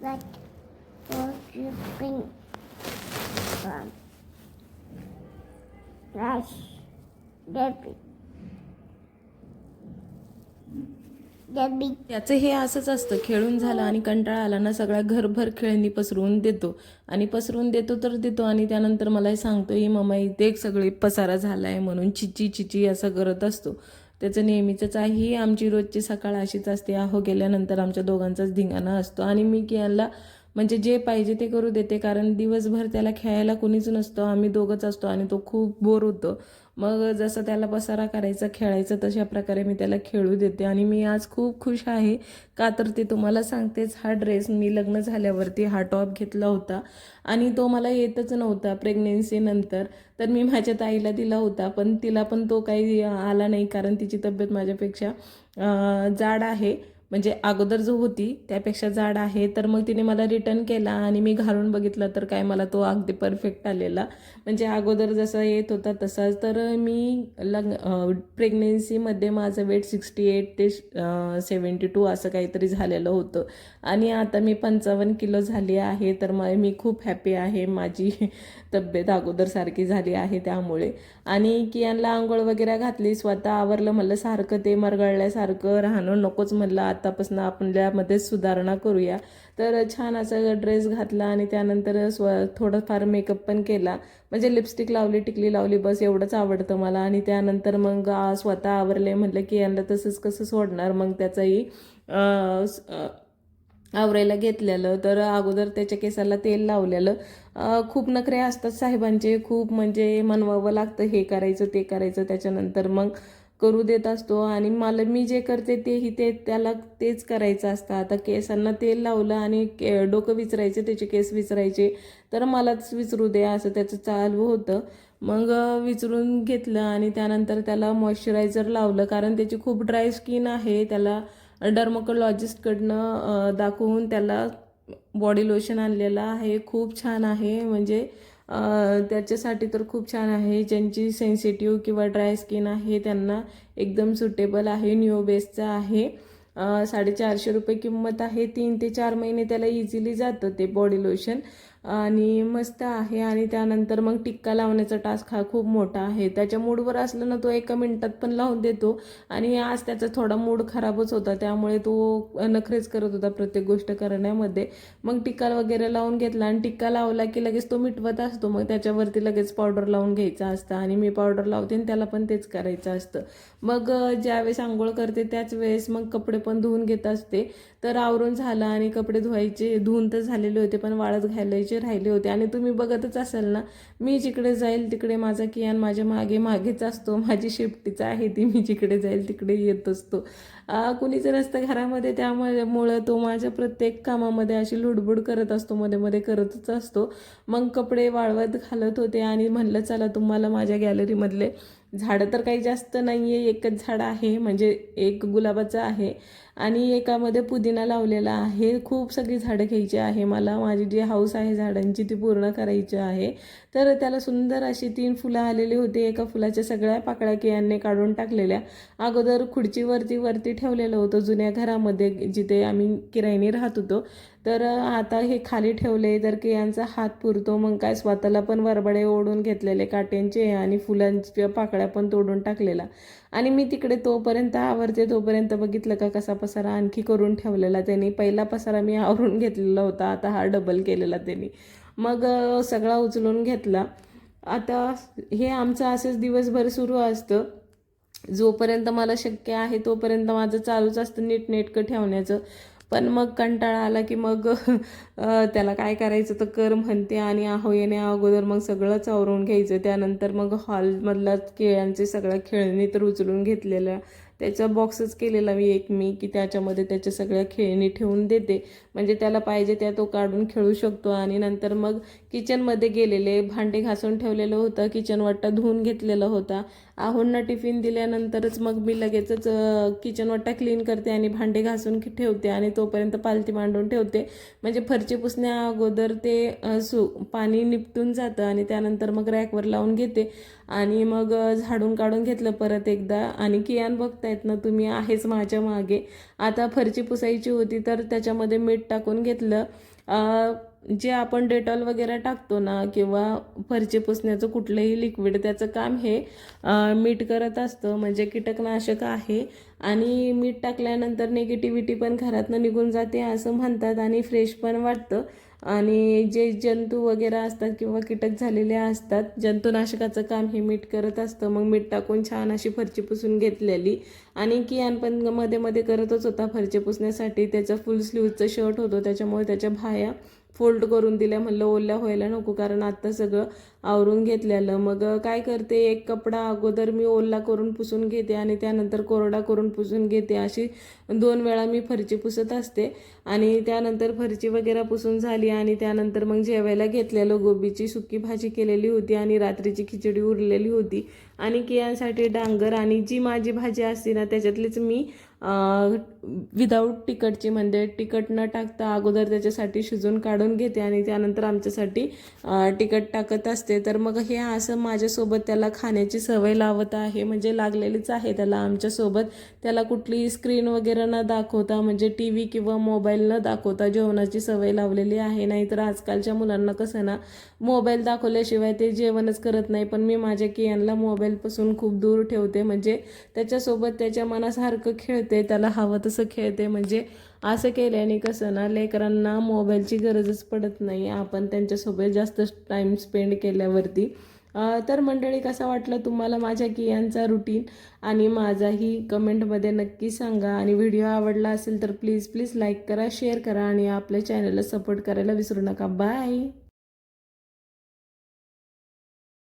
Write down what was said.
like worshiping from? Rush Debbie. त्याचं हे असंच असतं खेळून झालं आणि कंटाळा आला ना सगळ्या घरभर खेळणी पसरवून देतो. आणि पसरवून देतो तर देतो आणि त्यानंतर मला सांगतो ही मम्मा इथे एक सगळी पसारा झाला आहे म्हणून चिची चिची असं करत असतो. त्याचं नेहमीचंच आहे. ही आमची रोजची सकाळ अशीच असते. आहो गेल्यानंतर आमच्या दोघांचाच धिंगाणा असतो. आणि मी कियानला म्हणजे जे पाहिजे ते करू देते. कारण दिवसभर त्याला खेळायला कोणीच नसतं. आम्ही दोघंच असतो आणि तो खूप बोर होतो. मग जसं त्याला पसारा करायचा खेळायचं तशा प्रकारे मी त्याला खेळू देते. आणि मी आज खूप खुश आहे. का तर ते तुम्हाला सांगतेच हा ड्रेस मी लग्न झाल्यावरती हा टॉप घेतला होता. आणि तो मला येतच नव्हता प्रेग्नेन्सीनंतर तर मी माझ्या ताईला दिला होता पण तिला पण तो काही आला नाही कारण तिची तब्येत माझ्यापेक्षा जाड आहे. म्हणजे अगोदर जो होती त्यापेक्षा जाड आहे. तर मग तिने मला रिटर्न केला आणि मी घालून बघितलं तर काय मला तो अगदी परफेक्ट आलेला. म्हणजे अगोदर जसा येत होता तसाच. तर मी लग प्रेग्नेन्सीमध्ये माझं वेट सिक्स्टी एट ते सेवन्टी टू असं काहीतरी झालेलं होतं. आणि आता मी पंचावन्न किलो झाली आहे. तर मग मी खूप हॅपी आहे. माझी तब्येत अगोदरसारखी झाली आहे त्यामुळे. आणि कियांना आंघोळ वगैरे घातली स्वतः आवरलं म्हणलं सारखं ते मरगळल्यासारखं राहणं नकोच म्हणलं. आतापासून आपल्यामध्ये सुधारणा करूया. तर छान असा ड्रेस घातला आणि त्यानंतर स्व थोडंफार मेकअप पण केला. म्हणजे लिपस्टिक लावली टिकली लावली बस एवढंच आवडतं मला. आणि त्यानंतर मग स्वतः आवरले. म्हटलं की यांना तसंच कसं सोडणार? मग त्याचाही आवरायला घेतलेलं. तर अगोदर त्याच्या केसाला तेल लावलेलं. खूप नखरे असतात साहेबांचे. खूप म्हणजे मनवावं लागतं. हे करायचं ते करायचं. त्याच्यानंतर मग करू देत असतो आणि मला मी जे करते तेही ते त्याला तेच करायचं असतं. आता केसांना तेल लावलं आणि के डोकं विचरायचे त्याचे केस विचरायचे तर मलाच विचरू दे असं त्याचं चालू होतं. मग विचरून घेतलं आणि त्यानंतर त्याला मॉइश्चरायझर लावलं कारण त्याची खूप ड्राय स्किन आहे. त्याला डर्मकोलॉजिस्टकडनं दाखवून त्याला बॉडी लोशन आणलेलं आहे. खूप छान आहे. म्हणजे त्याच्यासाठी तर खूप छान आहे. ज्यांची सेन्सिटिव्ह किंवा ड्राय स्किन आहे त्यांना एकदम सुटेबल आहे. न्यू बेसचा आहे. साडेचारशे रुपये किंमत आहे. तीन ते चार महिने त्याला इझिली जातं ते बॉडी लोशन आणि मस्त आहे. आणि त्यानंतर मग टिक्का लावण्याचा टास्क हा खूप मोठा आहे. त्याच्या मूडवर असलं ना तो एका मिनटात पण लावून देतो. आणि आज त्याचा थोडा मूड खराबच होता. त्यामुळे तो नखरेच करत होता प्रत्येक गोष्ट करण्यामध्ये. मग टिक्का वगैरे लावून घेतला आणि टिक्का लावला की लगेच तो मिटवत असतो. मग त्याच्यावरती लगेच पावडर लावून घ्यायचा असतं आणि मी पावडर लावते आणि त्याला पण तेच करायचं असतं. मग ज्यावेळेस आंघोळ करते त्याच वेळेस मग कपडे पण धुवून घेत असते. तर आवरून झालं आणि कपडे धुवायचे. धुवून तर झालेले होते पण वाळत घालायचे राहिले होते. आणि तुम्ही बघतच असाल ना मी जिकडे जाईल तिकडे माझा कियान माझ्या मागे मागेच असतो. माझी शेफ्टीचा आहे ती मी जिकडे जाईल तिकडे येत असतो. कुणीच नसतं घरामध्ये त्यामुळे मुळं तो माझ्या प्रत्येक कामामध्ये अशी लुडबुड करत असतो मध्ये मध्ये करतच असतो. मग कपडे वाळवत घालत होते आणि म्हणलं चला तुम्हाला माझ्या गॅलरीमधले झाडं तर काही जास्त नाही आहे एकच झाड आहे म्हणजे एक गुलाबाचं आहे. आणि एकामध्ये पुदिना लावलेला आहे. खूप सगळी झाडं घ्यायची आहे. मला माझी जी हाऊस आहे झाडांची ती पूर्ण करायची आहे. तर त्याला सुंदर अशी तीन फुलं आलेली होती. एका फुलाच्या सगळ्या पाकळ्या कियांनी काढून टाकलेल्या. अगोदर खुर्चीवरती वरती ठेवलेलं होतं. जुन्या घरामध्ये जिथे आम्ही किरायने राहत होतो. तर आता हे खाली ठेवले तर की यांचा हात पुरतो मग काय स्वतःला पण वरबडे ओढून घेतलेले काट्यांचे आणि फुलांच्या पाकळ्या पण तोडून टाकलेला. आणि मी तिकडे तोपर्यंत आवरते तोपर्यंत बघितलं का कसा पसारा आणखी करून ठेवलेला त्यांनी. पहिला पसारा मी आवरून घेतलेला होता आता हा डबल केलेला त्यांनी. मग सगळा उचलून घेतला. आता हे आमचं असंच दिवसभर सुरू असतं. जोपर्यंत मला शक्य आहे तोपर्यंत माझं चालूच असतं नीटनेटकं ठेवण्याचं. पण मग कंटाळा आला की मग त्याला काय करायचं तर कर म्हणते आणि आहो येणे अगोदर मग सगळंच आवरून घ्यायचं. त्यानंतर मग हॉलमधला खेळांचे सगळ्या खेळणी तर उचलून घेतलेल्या त्याचा बॉक्सच केलेला मी एक मी की त्याच्यामध्ये त्याच्या सगळ्या खेळणी ठेवून देते. म्हणजे त्याला पाहिजे त्या तो काढून खेळू शकतो. आणि नंतर मग किचनमध्ये गेलेले भांडे घासून ठेवलेलं होतं. किचन वाटा धुवून घेतलेला होता. आहोंना टिफिन दिल्यानंतरच मग मी लगेचच किचन वाटा क्लीन करते आणि भांडे घासून ठेवते. आणि तोपर्यंत पालती मांडून ठेवते. म्हणजे फरची पुसण्या अगोदर ते सु पाणी निपटून जातं. आणि त्यानंतर मग रॅकवर लावून घेते. आणि मग झाडून काढून घेतलं परत एकदा. आणि कियान बघतायत ना तुम्ही आहेच माझ्या मागे. आता फरची पुसायची होती तर त्याच्यामध्ये मीठ टाकून घेतलं. जे आपण डेटॉल वगैरे टाकतो ना किंवा फरची पुसण्याचं कुठलंही लिक्विड त्याचं काम हे मीठ करत असतं. म्हणजे कीटकनाशक आहे. आणि मीठ टाकल्यानंतर निगेटिव्हिटी पण घरातनं निघून जाते असं म्हणतात आणि फ्रेश पण वाटतं. आणि जे जंतू वगैरे असतात किंवा कीटक झालेले असतात जंतुनाशकाचं काम हे मीठ करत असतं. मग मीठ टाकून छान अशी फरची पुसून घेतलेली. आणि कियान पण मध्ये मध्ये करतच होता फरची पुसण्यासाठी. त्याचं फुल स्लीवचं शर्ट होतं. त्याच्यामुळे त्याच्या भाया फोल्ड करून दिल्या म्हणलं ओल्या व्हायला नको कारण आत्ता सगळं आवरून घेतलेलं. मग काय करते एक कपडा अगोदर मी ओला करून पुसून घेते आणि त्यानंतर कोरडा करून पुसून घेते. अशी दोन वेळा मी फरची पुसत असते आणि त्यानंतर फरची वगैरे पुसून झाली आणि त्यानंतर मग जेवायला घेतलेलं. गोबीची सुकी भाजी केलेली होती आणि रात्रीची खिचडी उरलेली होती. आणि कियांसाठी डांगर आणि जी माझी भाजी असते ना त्याच्यातलीच मी विदाऊट तिखटची म्हणजे तिखट न टाकता अगोदर त्याच्यासाठी शिजून काढून घेते आणि त्यानंतर आमच्यासाठी तिकट तिखट टाकत असते. तर मग हे असं माझ्यासोबत त्याला खाण्याची सवय लावत आहे. म्हणजे लागलेलीच आहे त्याला आमच्यासोबत. त्याला कुठलीही स्क्रीन वगैरे न दाखवता म्हणजे टी व्ही किंवा मोबाईल न दाखवता जेवणाची सवय लावलेली आहे. नाहीतर आजकालच्या मुलांना कसं ना मोबाईल दाखवल्याशिवाय ते जेवणच करत नाही. पण मी माझ्या कियांना मोबाईलपासून खूप दूर ठेवते. म्हणजे त्याच्यासोबत त्याच्या मनासारखं खेळते. त्याला हवं तसं खेळते. म्हणजे असं केल्याने कसं ना लेकरांना मोबाईलची गरजच पडत नाही. आपण त्यांच्यासोबत जास्त टाईम स्पेंड केल्यावरती. तर मंडळी कसा वाटलं तुम्हाला माझ्या कियांचा रुटीन आणि माझाही कमेंटमध्ये नक्की सांगा. आणि व्हिडिओ आवडला असेल तर प्लीज प्लीज लाईक करा शेअर करा. आणि आपल्या चॅनलला सपोर्ट करायला विसरू नका. बाय